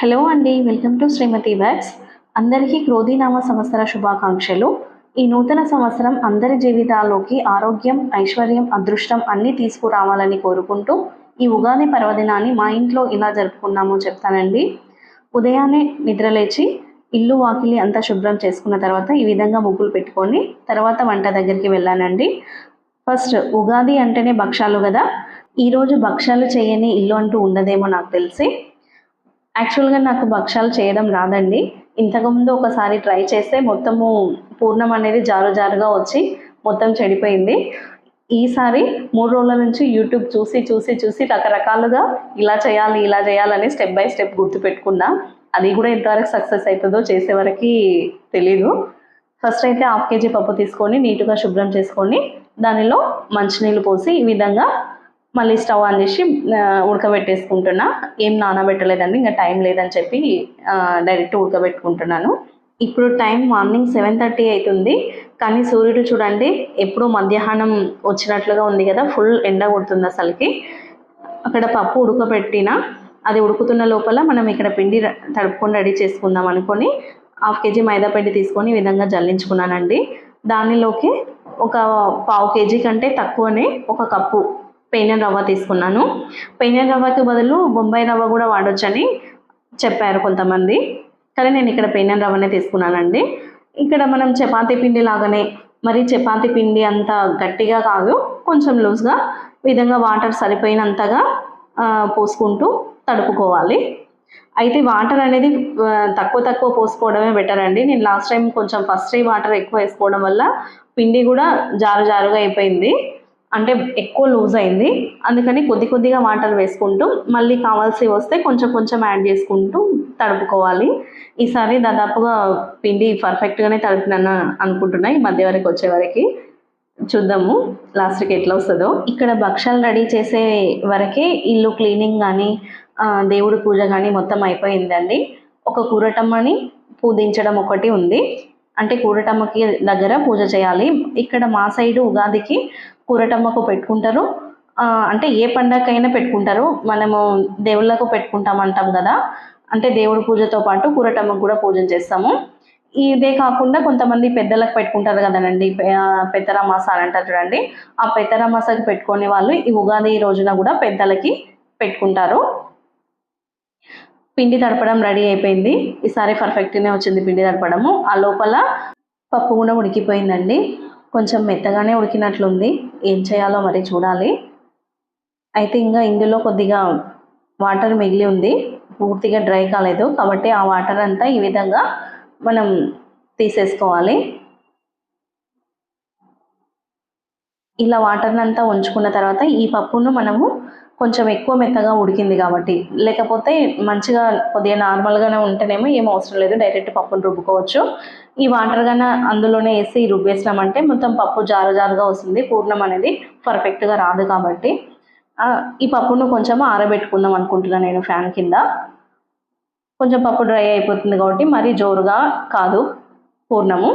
Hello అండి welcome to Shrimati bags అందరికీ క్రోధీనామ సంవత్సర శుభాకాంక్షలు. ఈ నూతన సంవత్సరం అందరి జీవితాల్లోకి ఆరోగ్యం ఐశ్వర్యం అదృష్టం అన్నీ తీసుకురావాలని కోరుకుంటూ ఈ ఉగాది పర్వదినాన్ని మా ఇంట్లో ఇలా జరుపుకున్నామో చెప్తానండి. ఉదయాన్నే నిద్రలేచి ఇల్లు వాకిలి అంతా శుభ్రం చేసుకున్న తర్వాత ఈ విధంగా ముగ్గులు పెట్టుకొని తర్వాత వంట దగ్గరికి వెళ్ళానండి. ఫస్ట్ ఉగాది అంటేనే భక్షాలు కదా? ఈరోజు భక్షాలు చేయని ఇల్లు అంటూ ఉండదేమో నాకు తెలిసి. యాక్చువల్గా నాకు భక్షాలు చేయడం రాదండి. ఇంతకుముందు ఒకసారి ట్రై చేస్తే మొత్తము పూర్ణం అనేది జారు జారుగా వచ్చి మొత్తం చెడిపోయింది. ఈసారి మూడు రోజుల నుంచి యూట్యూబ్ చూసి చూసి చూసి రకరకాలుగా ఇలా చేయాలి ఇలా చేయాలని స్టెప్ బై స్టెప్ గుర్తుపెట్టుకున్నా అది కూడా ఎంతవరకు సక్సెస్ అవుతుందో చేసేవరకు తెలీదు. ఫస్ట్ అయితే హాఫ్ కేజీ పప్పు తీసుకొని నీట్గా శుభ్రం చేసుకొని దానిలో మంచినీళ్ళు పోసి ఈ విధంగా మళ్ళీ స్టవ్ ఆన్ చేసి ఉడకబెట్టేసుకుంటున్నా. ఏం నానబెట్టలేదండి ఇంకా టైం లేదని చెప్పి డైరెక్ట్ ఉడకబెట్టుకుంటున్నాను. ఇప్పుడు టైం మార్నింగ్ సెవెన్ థర్టీ అవుతుంది కానీ సూర్యుడు చూడండి ఎప్పుడూ మధ్యాహ్నం వచ్చినట్లుగా ఉంది కదా ఫుల్ ఎండ కొడుతుంది అసలుకి. అక్కడ పప్పు ఉడకబెట్టిన అది ఉడుకుతున్న లోపల మనం ఇక్కడ పిండి తడుపుకొని రెడీ చేసుకుందాం అనుకొని హాఫ్ కేజీ మైదా పిండి తీసుకొని ఈ విధంగా జల్లించుకున్నానండి. దానిలోకి ఒక పావు కేజీ కంటే తక్కువనే ఒక కప్పు పెయిన రవ్వ తీసుకున్నాను. పెయిన రవ్వకి బదులు బొంబాయి రవ్వ కూడా వాడొచ్చని చెప్పారు కొంతమంది. కానీ నేను ఇక్కడ పెయిన రవ్వనే తీసుకున్నానండి. ఇక్కడ మనం చపాతీ పిండి లాగానే మరి చపాతీ పిండి అంత గట్టిగా కాదు కొంచెం లూజ్గా విధంగా వాటర్ సరిపోయినంతగా పోసుకుంటూ తడుపుకోవాలి. అయితే వాటర్ అనేది తక్కువ తక్కువ పోసుకోవడమే బెటర్ అండి. నేను లాస్ట్ టైం కొంచెం ఫస్ట్ టైం వాటర్ ఎక్కువ వేసుకోవడం వల్ల పిండి కూడా జారు జారుగా అయిపోయింది. అంటే ఎక్కువ లూజ్ అయింది. అందుకని కొద్ది కొద్దిగా వాటర్ వేసుకుంటూ మళ్ళీ కావాల్సి వస్తే కొంచెం కొంచెం యాడ్ చేసుకుంటూ తడుపుకోవాలి. ఈసారి దాదాపుగా పిండి పర్ఫెక్ట్గానే తడిపినాను అనుకుంటున్నాయి మధ్య వరకు వచ్చే వరకు. చూద్దాము లాస్ట్కి ఎట్లా వస్తుందో. ఇక్కడ భక్షాలు రెడీ చేసే వరకే ఇల్లు క్లీనింగ్ కానీ దేవుడి పూజ కానీ మొత్తం అయిపోయిందండి. ఒక కూరటమ్మని పూజించడం ఒకటి ఉంది. అంటే కూరటమ్మకి దగ్గర పూజ చేయాలి. ఇక్కడ మా సైడు ఉగాదికి కూరటమ్మకు పెట్టుకుంటారు. అంటే ఏ పండగకైనా పెట్టుకుంటారు. మనము దేవుళ్ళకు పెట్టుకుంటాం అంటాం కదా. అంటే దేవుడి పూజతో పాటు కూరటమ్మకు కూడా పూజ చేస్తాము. ఇదే కాకుండా కొంతమంది పెద్దలకు పెట్టుకుంటారు కదనండి. పెద్దరామాస అని అంటారు చూడండి. ఆ పెద్దరామాసకు పెట్టుకునే వాళ్ళు ఈ ఉగాది రోజున కూడా పెద్దలకి పెట్టుకుంటారు. పిండి తడపడం రెడీ అయిపోయింది. ఈసారి పర్ఫెక్ట్గానే వచ్చింది పిండి తడపడము. ఆ లోపల పప్పు కూడా ఉడికిపోయిందండి. కొంచెం మెత్తగానే ఉడికినట్లుంది. ఏం చేయాలో మరి చూడాలి. అయితే ఇంకా ఇందులో కొద్దిగా వాటర్ మిగిలి ఉంది. పూర్తిగా డ్రై కాలేదు కాబట్టి ఆ వాటర్ అంతా ఈ విధంగా మనం తీసేసుకోవాలి. ఇలా వాటర్ని అంతా ఉంచుకున్న తర్వాత ఈ పప్పును మనము కొంచెం ఎక్కువ మెత్తగా ఉడికింది కాబట్టి. లేకపోతే మంచిగా కొద్దిగా నార్మల్గానే ఉంటేనేమో ఏం అవసరం లేదు. డైరెక్ట్ పప్పును రుబ్బుకోవచ్చు. ఈ వాటర్ గాన అందులోనే వేసి రుబ్బేసినామంటే మొత్తం పప్పు జారు జారుగా వస్తుంది. పూర్ణం అనేది పర్ఫెక్ట్గా రాదు కాబట్టి. ఈ పప్పును కొంచెం ఆరబెట్టుకుందాం అనుకుంటున్నాను నేను ఫ్యాన్ కింద. కొంచెం పప్పు డ్రై అయిపోతుంది కాబట్టి మరీ జోరుగా కాదు. పూర్ణము.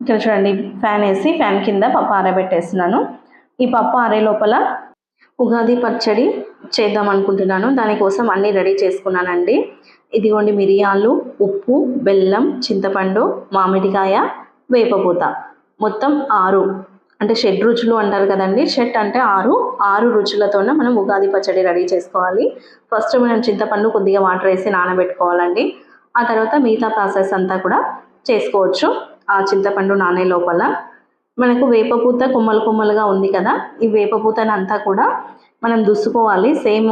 ఇక్కడ చూడండి ఫ్యాన్ వేసి ఫ్యాన్ కింద పప్పు ఆరబెట్టేస్తున్నాను. ఈ పప్పు ఆరే లోపల ఉగాది పచ్చడి చేద్దాం అనుకుంటున్నాను. దానికోసం అన్నీ రెడీ చేసుకున్నానండి. ఇదిగోండి మిరియాలు ఉప్పు బెల్లం చింతపండు మామిడికాయ వేపపూత. మొత్తం ఆరు. అంటే షెడ్ రుచులు అంటారు కదండి. షెడ్ అంటే ఆరు. ఆరు రుచులతోనే మనం ఉగాది పచ్చడి రెడీ చేసుకోవాలి. ఫస్ట్ మనం చింతపండు కొద్దిగా వాటర్ వేసి నానబెట్టుకోవాలండి. ఆ తర్వాత మిగతా ప్రాసెస్ అంతా కూడా చేసుకోవచ్చు. ఆ చింతపండు నానే లోపల. మనకు వేపపూత కొమ్మలు కొమ్మలుగా ఉంది కదా. ఈ వేపపూతని అంతా కూడా మనం దుసుకోవాలి సేమ్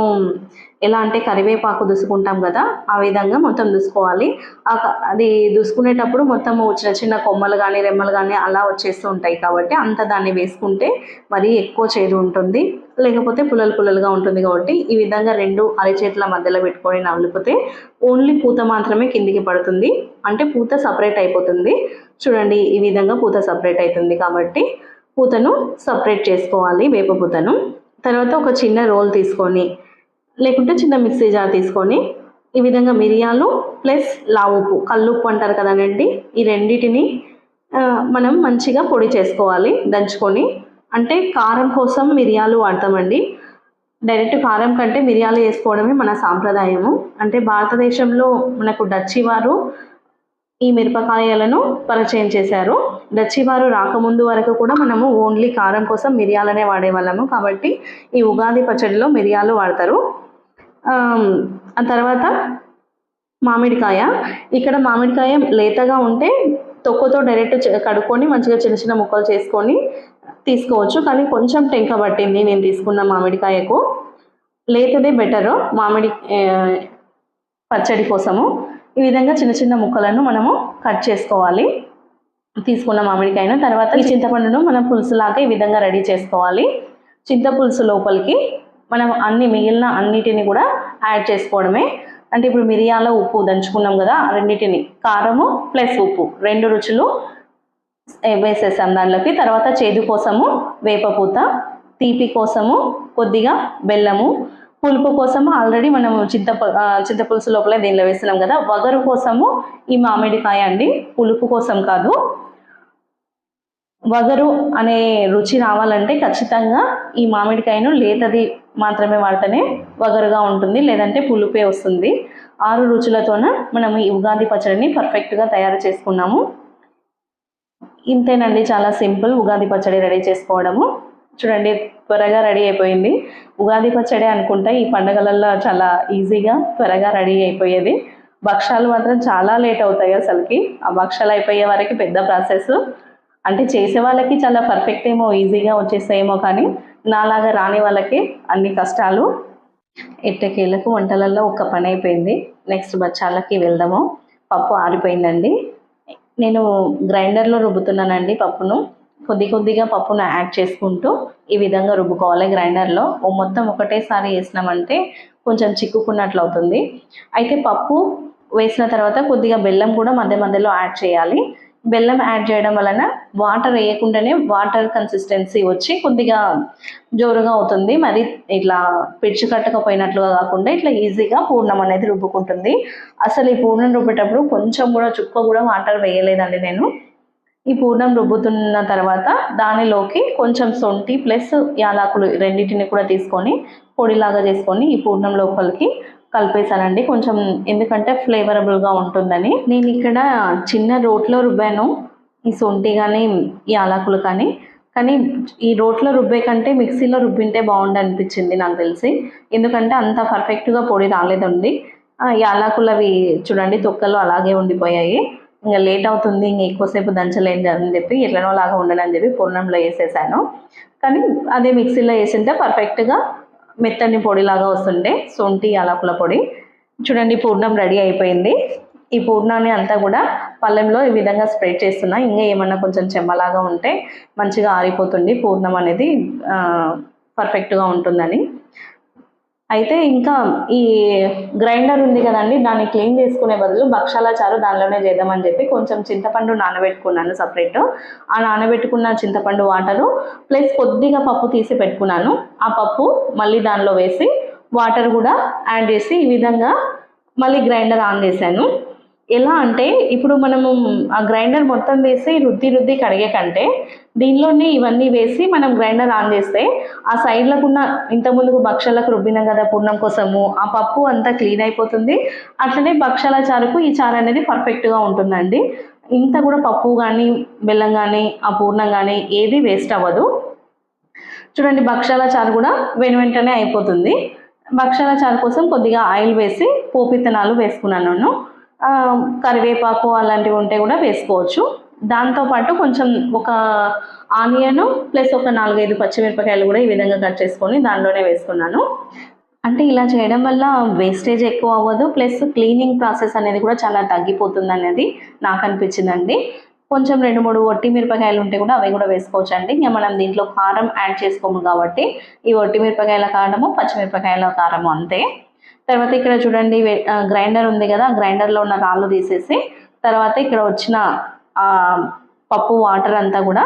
ఎలా అంటే కరివేపాకు దుసుకుంటాం కదా ఆ విధంగా మొత్తం దుసుకోవాలి ఆ అది దుసుకునేటప్పుడు మొత్తం చిన్న చిన్న కొమ్మలు కానీ రెమ్మలు కానీ అలా వచ్చేస్తూ ఉంటాయి కాబట్టి అంత దాన్ని వేసుకుంటే మరీ ఎక్కువ చేదు ఉంటుంది. లేకపోతే పుల్లలు పుల్లలుగా ఉంటుంది కాబట్టి ఈ విధంగా రెండు అరచేతుల మధ్యలో పెట్టుకొని నవలిపోతే ఓన్లీ పూత మాత్రమే కిందికి పడుతుంది. అంటే పూత సపరేట్ అయిపోతుంది. చూడండి ఈ విధంగా పూత సపరేట్ అవుతుంది కాబట్టి పూతను సపరేట్ చేసుకోవాలి వేప పూతను. తర్వాత ఒక చిన్న రోల్ తీసుకొని లేకుంటే చిన్న మిక్సీ జార్ తీసుకొని ఈ విధంగా మిరియాలు ప్లస్ లావుపు కల్లుప్పు అంటారు కదనండి ఈ రెండింటిని మనం మంచిగా పొడి చేసుకోవాలి దంచుకొని. అంటే కారం కోసం మిరియాలు వాడతామండి. డైరెక్ట్ కారం కంటే మిరియాలు వేసుకోవడమే మన సాంప్రదాయము. అంటే భారతదేశంలో మనకు డచ్చి వారు ఈ మిరపకాయలను పరిచయం చేశారు. డచ్చి వారు రాకముందు వరకు కూడా మనము ఓన్లీ కారం కోసం మిరియాలనే వాడేవాళ్ళము. కాబట్టి ఈ ఉగాది పచ్చడిలో మిరియాలు వాడతారు. ఆ తర్వాత మామిడికాయ. ఇక్కడ మామిడికాయ లేతగా ఉంటే తొక్కుతో డైరెక్ట్ కడుక్కొని మంచిగా చిన్న చిన్న ముక్కలు చేసుకొని తీసుకోవచ్చు. కానీ కొంచెం టెంక పట్టింది నేను తీసుకున్న మామిడికాయకు. లేతదే బెటర్ మామిడి పచ్చడి కోసము. ఈ విధంగా చిన్న చిన్న ముక్కలను మనము కట్ చేసుకోవాలి. తీసుకున్న మామిడికాయను తర్వాత ఈ చింతపండును మనం పులుసులాగా ఈ విధంగా రెడీ చేసుకోవాలి. చింతపులుసు లోపలికి మనం అన్ని మిగిలిన అన్నిటిని కూడా యాడ్ చేసుకోవడమే. అంటే ఇప్పుడు మిరియాల ఉప్పు దంచుకున్నాం కదా రెండింటిని. కారము ప్లస్ ఉప్పు. రెండు రుచులు వేసేసాం దాంట్లోకి. తర్వాత చేదు కోసము వేపపూత తీపి కోసము కొద్దిగా బెల్లము పులుపు కోసము ఆల్రెడీ మనము చింతప చింతపులుసు లోపల దీనిలో వేస్తున్నాం కదా. వగరు కోసము ఈ మామిడికాయ అండి. పులుపు కోసం కాదు. వగరు అనే రుచి రావాలంటే ఖచ్చితంగా ఈ మామిడికాయను లేతది మాత్రమే వాడితేనే వగరుగా ఉంటుంది లేదంటే పులుపే వస్తుంది. ఆరు రుచులతోన మనం ఈ ఉగాది పచ్చడిని పర్ఫెక్ట్గా తయారు చేసుకున్నాము. ఇంతేనండి చాలా సింపుల్ ఉగాది పచ్చడి రెడీ చేసుకోవడము. చూడండి త్వరగా రెడీ అయిపోయింది. ఉగాది పచ్చడి అనుకుంటే ఈ పండగలలో చాలా ఈజీగా త్వరగా రెడీ అయిపోయేది. భక్షాలు మాత్రం చాలా లేట్ అవుతాయి అసలుకి. ఆ భక్షాలు అయిపోయే వరకు పెద్ద ప్రాసెస్. అంటే చేసే వాళ్ళకి చాలా పర్ఫెక్ట్ ఏమో ఈజీగా వచ్చేస్తాయేమో కానీ నాలాగా రాని వాళ్ళకి అన్ని కష్టాలు. ఎట్టకేలకు వంటలలో ఒక పని అయిపోయింది. నెక్స్ట్ బచ్చాలకి వెళ్దాము. పప్పు ఆరిపోయిందండి. నేను గ్రైండర్లో రుబ్బుతున్నానండి పప్పును. కొద్ది కొద్దిగా పప్పును యాడ్ చేసుకుంటూ ఈ విధంగా రుబ్బుకోవాలి. గ్రైండర్లో ఓ మొత్తం ఒకటేసారి వేసినామంటే కొంచెం చిక్కుకున్నట్లు అవుతుంది. అయితే పప్పు వేసిన తర్వాత కొద్దిగా బెల్లం కూడా మధ్య మధ్యలో యాడ్ చేయాలి. బెల్లం యాడ్ చేయడం వలన వాటర్ వేయకుండానే వాటర్ కన్సిస్టెన్సీ వచ్చి కొద్దిగా జోరుగా అవుతుంది. మరి ఇట్లా పిడిచి కట్టకపోయినట్లుగా కాకుండా ఇట్లా ఈజీగా పూర్ణం అనేది రుబ్బుకుంటుంది. అసలు ఈ పూర్ణం రుబ్బేటప్పుడు కొంచెం కూడా చుక్క కూడా వాటర్ వేయలేదండి నేను. ఈ పూర్ణం రుబ్బుతున్న తర్వాత దానిలోకి కొంచెం సొంటి ప్లస్ యాలకులు రెండింటిని కూడా తీసుకొని పొడిలాగా చేసుకొని ఈ పూర్ణం లోపలికి కలిపేశానండి. కొంచెం ఎందుకంటే ఫ్లేవరబుల్గా ఉంటుందని. నేను ఇక్కడ చిన్న రోట్లో రుబ్బాను ఈ సొంటి కానీ ఈ యాలకులు కానీ. కానీ ఈ రోట్లో రుబ్బే కంటే మిక్సీలో రుబ్బింటే బాగుండు అనిపించింది నాకు తెలిసి. ఎందుకంటే అంత పర్ఫెక్ట్గా పొడి రాలేదండి. యాలాకులు యాలకులు అవి చూడండి తొక్కలు అలాగే ఉండిపోయాయి. ఇంకా లేట్ అవుతుంది ఇంకా ఎక్కువసేపు దంచలేని అని చెప్పి ఎట్లనో లాగా ఉండనని చెప్పి పూర్ణంలో వేసేసాను. కానీ అదే మిక్సీలో వేసింటే పర్ఫెక్ట్గా మెత్తని పొడిలాగా వస్తుండే సొంటి యాలకుల పొడి. చూడండి పూర్ణం రెడీ అయిపోయింది. ఈ పూర్ణాన్ని అంతా కూడా పళ్ళెంలో ఈ విధంగా స్ప్రెడ్ చేస్తున్నా. ఇంకా ఏమన్నా కొంచెం చెమ్మలాగా ఉంటే మంచిగా ఆరిపోతుంది. పూర్ణం అనేది పర్ఫెక్ట్గా ఉంటుందని. అయితే ఇంకా ఈ గ్రైండర్ ఉంది కదండి దాన్ని క్లీన్ చేసుకునే బదులు భక్షాల చారు దానిలోనే చేద్దామని చెప్పి కొంచెం చింతపండు నానబెట్టుకున్నాను సపరేట్ ఆ నానబెట్టుకున్న చింతపండు వాటరు ప్లస్ కొద్దిగా పప్పు తీసి పెట్టుకున్నాను. ఆ పప్పు మళ్ళీ దానిలో వేసి వాటర్ కూడా యాడ్ చేసి ఈ విధంగా మళ్ళీ గ్రైండర్ ఆన్ చేశాను. ఎలా అంటే ఇప్పుడు మనము ఆ గ్రైండర్ మొత్తం వేసి రుద్ది రుద్ది కడిగే కంటే దీనిలోనే ఇవన్నీ వేసి మనం గ్రైండర్ ఆన్ చేస్తే ఆ సైడ్లకు ఉన్న ఇంత భక్షాలకు రుబ్బినాం కదా పూర్ణం కోసము ఆ పప్పు అంతా క్లీన్ అయిపోతుంది. అట్లనే భక్షాల చారుకు ఈ చారు అనేది పర్ఫెక్ట్గా ఉంటుందండి. ఇంత కూడా పప్పు కానీ బెల్లం కానీ ఆ పూర్ణం కానీ ఏది వేస్ట్ అవ్వదు. చూడండి భక్షాల చారు కూడా వెను వెంటనే అయిపోతుంది. భక్షాల చారు కోసం కొద్దిగా ఆయిల్ వేసి పోపిత్తనాలు వేసుకున్నాను నేను. కరివేపాకు అలాంటివి ఉంటే కూడా వేసుకోవచ్చు. దాంతోపాటు కొంచెం ఒక ఆనియన్ ప్లస్ ఒక నాలుగైదు పచ్చిమిరపకాయలు కూడా ఈ విధంగా కట్ చేసుకొని దానిలోనే వేసుకున్నాను. అంటే ఇలా చేయడం వల్ల వేస్టేజ్ ఎక్కువ అవ్వదు ప్లస్ క్లీనింగ్ ప్రాసెస్ అనేది కూడా చాలా తగ్గిపోతుంది అనేది నాకు అనిపించిందండి. కొంచెం రెండు మూడు ఒట్టి మిరపకాయలు ఉంటే కూడా అవి కూడా వేసుకోవచ్చు అండి ఇంకా మనం దీంట్లో కారం యాడ్ చేసుకోము కాబట్టి ఈ ఒట్టి మిరపకాయల కారము పచ్చిమిరపకాయల కారము అంతే. తర్వాత ఇక్కడ చూడండి గ్రైండర్ ఉంది కదా గ్రైండర్లో ఉన్న రాళ్ళు తీసేసి తర్వాత ఇక్కడ వచ్చిన పప్పు వాటర్ అంతా కూడా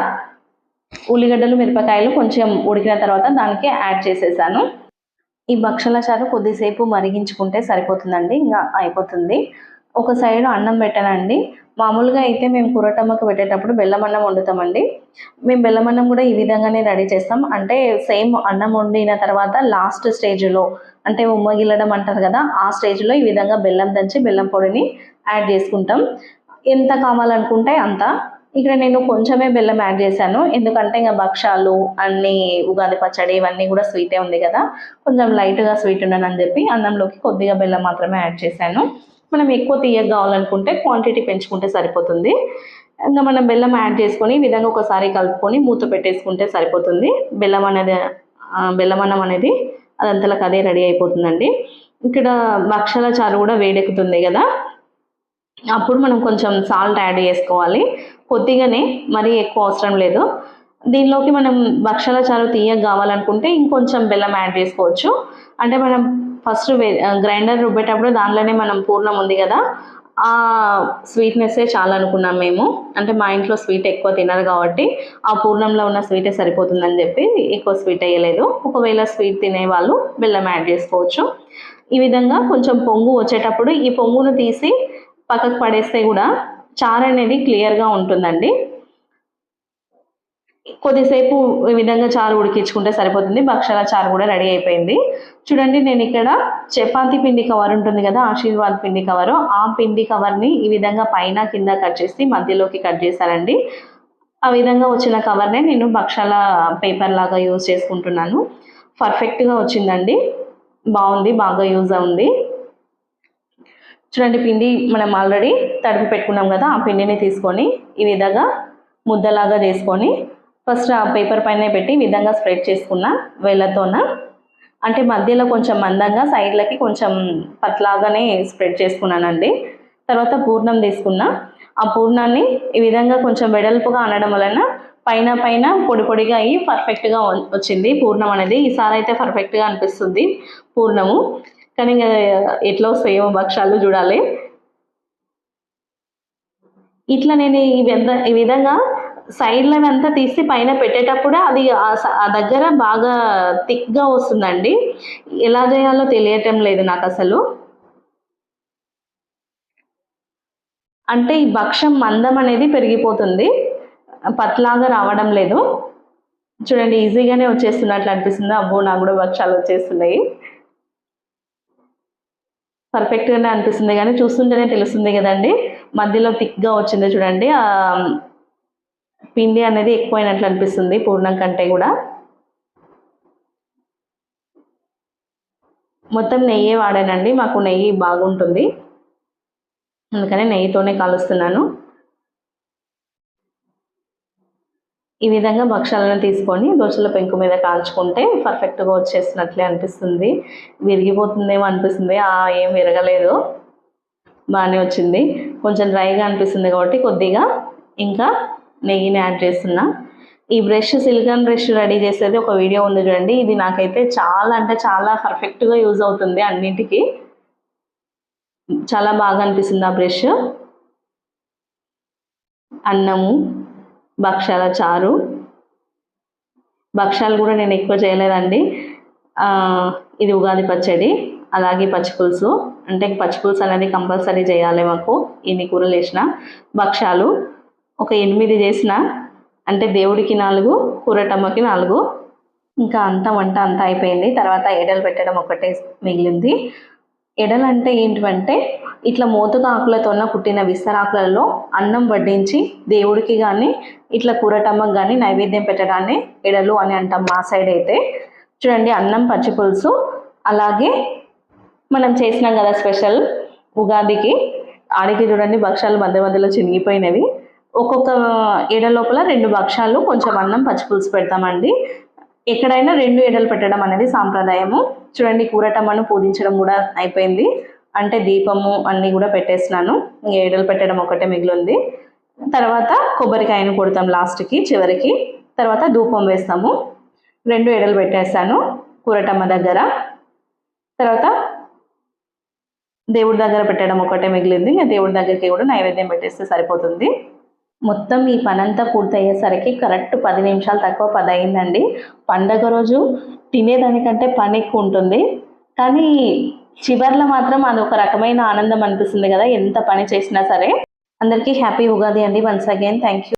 ఉల్లిగడ్డలు మిరపకాయలు కొంచెం ఉడికిన తర్వాత దానికి యాడ్ చేసేసాను. ఈ భక్షల చారు కొద్దిసేపు మరిగించుకుంటే సరిపోతుందండి ఇంకా అయిపోతుంది. ఒక సైడ్ అన్నం పెట్టానండి మామూలుగా అయితే మేము కూరటమ్మకు పెట్టేటప్పుడు బెల్లం అన్నం వండుతామండి. మేము బెల్లం అన్నం కూడా ఈ విధంగానే రెడీ చేస్తాం. అంటే సేమ్ అన్నం వండిన తర్వాత లాస్ట్ స్టేజ్లో అంటే ఉమ్మగిల్లడం అంటారు కదా ఆ స్టేజ్లో ఈ విధంగా బెల్లం దంచి బెల్లం పొడిని యాడ్ చేసుకుంటాం. ఎంత కావాలనుకుంటే అంత. ఇక్కడ నేను కొంచెమే బెల్లం యాడ్ చేశాను. ఎందుకంటే ఇంకా భక్షాలు అన్ని ఉగాది పచ్చడి ఇవన్నీ కూడా స్వీటే ఉంది కదా. కొంచెం లైట్గా స్వీట్ ఉండనని చెప్పి అన్నంలోకి కొద్దిగా బెల్లం మాత్రమే యాడ్ చేశాను. మనం ఎక్కువ తీయగా కావాలనుకుంటే క్వాంటిటీ పెంచుకుంటే సరిపోతుంది. ఇంకా మనం బెల్లం యాడ్ చేసుకొని ఈ విధంగా ఒకసారి కలుపుకొని మూత పెట్టేసుకుంటే సరిపోతుంది. బెల్లం అనేది బెల్లం అన్నం అనేది అదంతలకు అదే రెడీ అయిపోతుందండి. ఇక్కడ భక్షాల చారు కూడా వేడెక్కుతుంది కదా. అప్పుడు మనం కొంచెం సాల్ట్ యాడ్ చేసుకోవాలి. కొద్దిగానే మరీ ఎక్కువ అవసరం లేదు. దీనిలోకి మనం భక్షాల చారు తీయగా కావాలనుకుంటే ఇంకొంచెం బెల్లం యాడ్ చేసుకోవచ్చు. అంటే మనం ఫస్ట్ గ్రైండర్ రుబ్బేటప్పుడు దానిలోనే మనం పూర్ణం ఉంది కదా ఆ స్వీట్నెస్సే చాలా అనుకున్నాం మేము. అంటే మా ఇంట్లో స్వీట్ ఎక్కువ తినరు కాబట్టి ఆ పూర్ణంలో ఉన్న స్వీటే సరిపోతుందని చెప్పి ఎక్కువ స్వీట్ వేయలేదు. ఒకవేళ స్వీట్ తినే వాళ్ళు బెల్లం యాడ్ చేసుకోవచ్చు. ఈ విధంగా కొంచెం పొంగు వచ్చేటప్పుడు ఈ పొంగును తీసి పక్కకు పడేస్తే కూడా చారు అనేది క్లియర్గా ఉంటుందండి. కొద్దిసేపు ఈ విధంగా చారు ఉడికించుకుంటే సరిపోతుంది. భక్షాల చారు కూడా రెడీ అయిపోయింది. చూడండి నేను ఇక్కడ చపాతీ పిండి కవర్ ఉంటుంది కదా ఆశీర్వాద్ పిండి కవరు. ఆ పిండి కవర్ని ఈ విధంగా పైన కింద కట్ చేసి మధ్యలోకి కట్ చేశానండి. ఆ విధంగా వచ్చిన కవర్నే నేను భక్షాల పేపర్ లాగా యూజ్ చేసుకుంటున్నాను. పర్ఫెక్ట్గా వచ్చిందండి. బాగుంది బాగా యూజ్ ఉంది చూడండి పిండి మనం ఆల్రెడీ తడిపి పెట్టుకున్నాం కదా ఆ పిండిని తీసుకొని ఈ విధంగా ముద్దలాగా చేసుకొని ఫస్ట్ ఆ పేపర్ పైన పెట్టి విధంగా స్ప్రెడ్ చేసుకున్న వేళ్ళతోన అంటే మధ్యలో కొంచెం మందంగా సైడ్లకి కొంచెం పట్లాగానే స్ప్రెడ్ చేసుకున్నానండి. తర్వాత పూర్ణం తీసుకున్నా. ఆ పూర్ణాన్ని ఈ విధంగా కొంచెం వెడల్పుగా అనడం వలన పైన పైన పొడి పొడిగా అయ్యి పర్ఫెక్ట్గా వచ్చింది పూర్ణం అనేది. ఈసారి అయితే పర్ఫెక్ట్గా అనిపిస్తుంది పూర్ణము. కానీ ఇంకా ఎట్లా వస్తాయో భక్షాలు చూడాలి. ఇట్లా నేను ఈ విధంగా సైడ్లనంతా తీసి పైన పెట్టేటప్పుడు అది ఆ దగ్గర బాగా థిక్గా వస్తుందండి. ఎలా చేయాలో తెలియటం లేదు నాకు అసలు అంటే ఈ భక్షం మందం అనేది పెరిగిపోతుంది. పత్లాగా రావడం లేదు. చూడండి ఈజీగానే వచ్చేస్తున్నట్లు అనిపిస్తుంది. అబ్బో నాకు కూడా భక్ష్యాలు వచ్చేస్తున్నాయి. పర్ఫెక్ట్గానే అనిపిస్తుంది. కానీ చూస్తుంటేనే తెలుస్తుంది కదండి. మధ్యలో థిక్గా వచ్చింది చూడండి. పిండి అనేది ఎక్కువైనట్లు అనిపిస్తుంది పూర్ణం కంటే కూడా. మొత్తం నెయ్యే వాడానండి మాకు నెయ్యి బాగుంటుంది. అందుకని నెయ్యితోనే కాలుస్తున్నాను. ఈ విధంగా భక్షాలను తీసుకొని దోశల పెంకు మీద కాల్చుకుంటే పర్ఫెక్ట్గా వచ్చేసినట్లే అనిపిస్తుంది. విరిగిపోతుందేమో అనిపిస్తుంది ఆ ఏం విరగలేదు. బాగానే వచ్చింది. కొంచెం డ్రైగా అనిపిస్తుంది కాబట్టి కొద్దిగా. ఇంకా నెయ్యిని యాడ్ చేస్తున్నా. ఈ బ్రష్ సిలికాన్ బ్రష్ రెడీ చేసేది ఒక వీడియో ఉంది చూడండి. ఇది నాకైతే చాలా అంటే చాలా పర్ఫెక్ట్గా యూజ్ అవుతుంది అన్నింటికి. చాలా బాగా అనిపిస్తుంది ఆ బ్రష్. అన్నము భక్షాల చారు. భక్షాలు కూడా నేను ఎక్కువ చేయలేదండి. ఇది ఉగాది పచ్చడి అలాగే పచ్చి పులుసు. అంటే పచ్చిపులుసు అనేది కంపల్సరీ చేయాలి మాకు. ఇన్ని కూరలు వేసిన భక్షాలు ఒక ఎనిమిది చేసిన అంటే దేవుడికి నాలుగు కూరటమ్మకి నాలుగు. ఇంకా అంత వంట అంతా అయిపోయింది. తర్వాత ఎడలు పెట్టడం ఒకటే మిగిలింది. ఎడలు అంటే ఏంటివంటే ఇట్లా మోతుగా ఆకులతోన పుట్టిన విస్తరాకులలో అన్నం వడ్డించి దేవుడికి కానీ ఇట్లా కూరటమ్మకి కానీ నైవేద్యం పెట్టడాన్ని ఎడలు అని అంటాం మా సైడ్ అయితే. చూడండి అన్నం పచ్చి పులుసు. అలాగే మనం చేసినాం కదా స్పెషల్ ఉగాదికి. ఆడికి చూడండి భక్షాలు మధ్య మధ్యలో చినిగిపోయినవి. ఒక్కొక్క ఎడ లోపల రెండు భక్షాలు కొంచెం అన్నం పచ్చి పులుసు పెడతామండి. ఎక్కడైనా రెండు ఎడలు పెట్టడం అనేది సాంప్రదాయము. చూడండి కూరటమ్మను పూజించడం కూడా అయిపోయింది. అంటే దీపము అన్నీ కూడా పెట్టేసినాను ఇంకా ఎడలు పెట్టడం ఒకటే మిగిలింది. తర్వాత కొబ్బరికాయను కొడతాం లాస్ట్కి చివరికి. తర్వాత ధూపం వేస్తాము. రెండు ఎడలు పెట్టేస్తాను కూరటమ్మ దగ్గర. తర్వాత దేవుడి దగ్గర పెట్టడం ఒకటే మిగిలింది. ఇంకా దేవుడి దగ్గరికి కూడా నైవేద్యం పెట్టేస్తే సరిపోతుంది. మొత్తం ఈ పనంతా పూర్తయ్యేసరికి కరెక్ట్ పది నిమిషాలు తక్కువ పది అయిందండి పండగ రోజు తినేదానికంటే పని ఎక్కువ ఉంటుంది కానీ చివర్లో మాత్రం అది ఒక రకమైన ఆనందం అనిపిస్తుంది కదా ఎంత పని చేసినా సరే. అందరికీ హ్యాపీ ఉగాది అండి వన్స్ అగైన్. Thank you